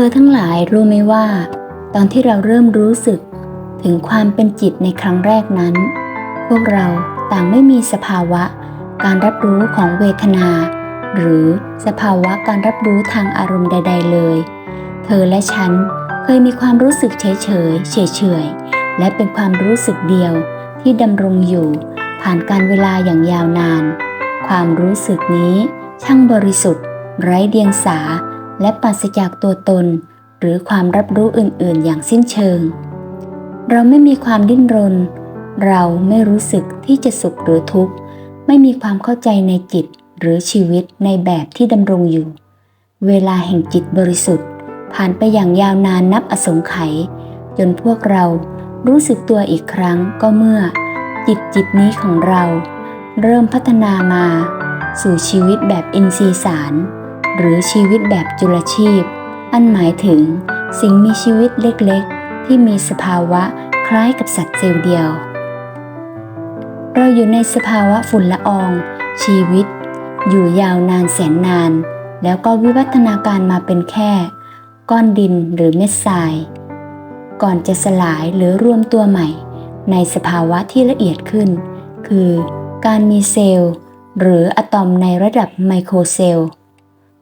ธอทั้งหลายรู้ไหมว่า ตอนที่เราเริ่มรู้สึกถึงความเป็นจิตในครั้งแรกนั้น พวกเราต่างไม่มีสภาวะ การรับรู้ของเวทนา หรือสภาวะการรับรู้ทางอารมณ์ใด ๆ เลย เธอและฉันเคยมีความรู้สึกเฉยเฉยเฉยเฉยๆและเป็นความรู้สึกเดียวที่ดำรงอยู่ ผ่านการเวลาอย่างยาวนาน ความรู้สึกนี้ช่างบริสุทธิ์ ไร้เดียงสา และปราศจากตัวตน หรือความรับรู้อื่น ๆ อย่างสิ้นเชิง เราไม่มีความดิ้นรน เราไม่รู้สึกที่จะสุขหรือทุกข์ ไม่มีความเข้าใจในจิตหรือชีวิตในแบบที่ดำรงอยู่ เวลาแห่งจิตบริสุทธิ์ ผ่านไปอย่างยาวนานนับอสงไขยจนพวกเรารู้สึกตัวอีกครั้งก็เมื่อ จิตจิตนี้ของเรา เริ่มพัฒนามา สู่ชีวิตแบบอินทรีย์สาร หรือชีวิตแบบจุลชีพ อันหมายถึงสิ่งมีชีวิตเล็กๆ ที่มีสภาวะคล้ายกับสัตว์เซลล์เดียว เราอยู่ในสภาวะฝุ่นละออง ชีวิต อยู่ยาวนานแสนนาน แล้วก็วิวัฒนาการมาเป็นแค่ ก้อนดินหรือเม็ดทราย ก่อนจะสลายหรือรวมตัวใหม่ ในสภาวะที่ละเอียดขึ้น คือการมีเซลล์ หรืออะตอมในระดับไมโครเซลล์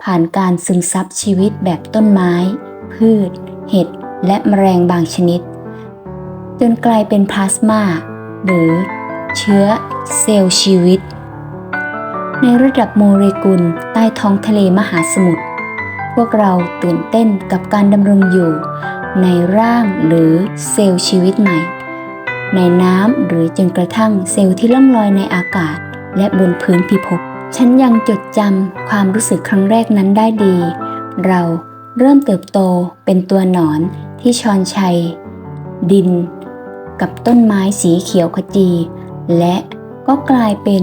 ผ่านการซึมซับชีวิตแบบต้นไม้ พืช เห็ด และแมลงบางชนิด จนกลายเป็นพลาสมาหรือเชื้อเซลล์ชีวิต ในระดับโมเลกุลใต้ท้องทะเลมหาสมุทรพวกเราตื่นเต้นกับการดำรงอยู่ ในร่างหรือเซลล์ชีวิตใหม่ ในน้ำหรือจนกระทั่งเซลล์ที่ล่องลอยในอากาศ และบนพื้นพิภพ ฉันยังจดจำความรู้สึกครั้งแรกนั้นได้ดี เราเริ่มเติบโตเป็นตัวหนอนที่ชอนชัย ดิน กับต้นไม้สีเขียวขจี และก็กลายเป็น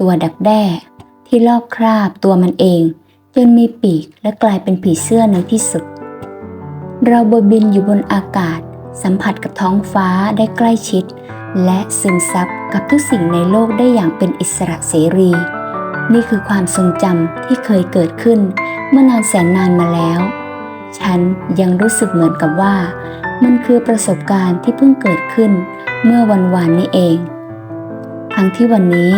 ตัวดักแด้ ที่ลอกคราบตัวมันเอง จนมีปีกและกลายเป็นผีเสื้อในที่สุด เราบบินอยู่บนอากาศ สัมผัสกับท้องฟ้าได้ใกล้ชิด และซึมซับกับทุกสิ่งในโลกได้อย่างเป็นอิสระเสรี นี่คือความทรงจำที่เคยเกิดขึ้น เมื่อนานแสนนานมาแล้ว ฉันยังรู้สึกเหมือนกับว่า มันคือประสบการณ์ที่เพิ่งเกิดขึ้น เมื่อวันวานนี้เอง ทั้งที่วันนี้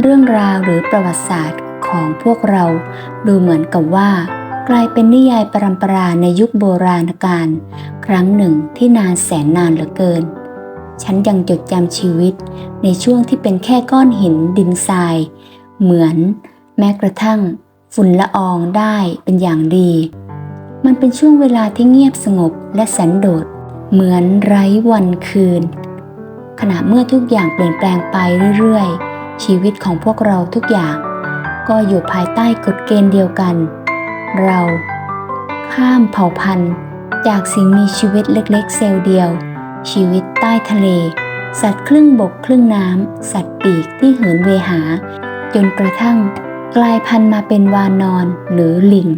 เรื่องราวหรือประวัติศาสตร์ของพวกเรา ดูเหมือนกับว่า กลายเป็นนิยายปรำปราในยุคโบราณกาลครั้งหนึ่งที่นานแสนนานเหลือเกิน ฉันยังจดจำชีวิตในช่วงที่เป็นแค่ก้อนหินดินทราย เหมือน แม้กระทั่ง ฝุ่นละอองได้เป็นอย่างดี มันเป็นช่วงเวลาที่เงียบสงบและสันโดษ เหมือนไร้วันคืน ขณะเมื่อทุกอย่างเปลี่ยนแปลงไปเรื่อยๆ ชีวิตของพวกเราทุกอย่าง ก็อยู่ภายใต้กฎเกณฑ์เดียวกัน เราข้ามเผ่าพันธุ์ จากสิ่งมีชีวิตเล็กๆ เซลล์เดียว ชีวิตใต้ทะเลสัตว์ครึ่งบกครึ่งน้ำ สัตว์ปีกที่เหินเวหา จนกระทั่ง กลายพันธุ์มาเป็นวานอนหรือลิง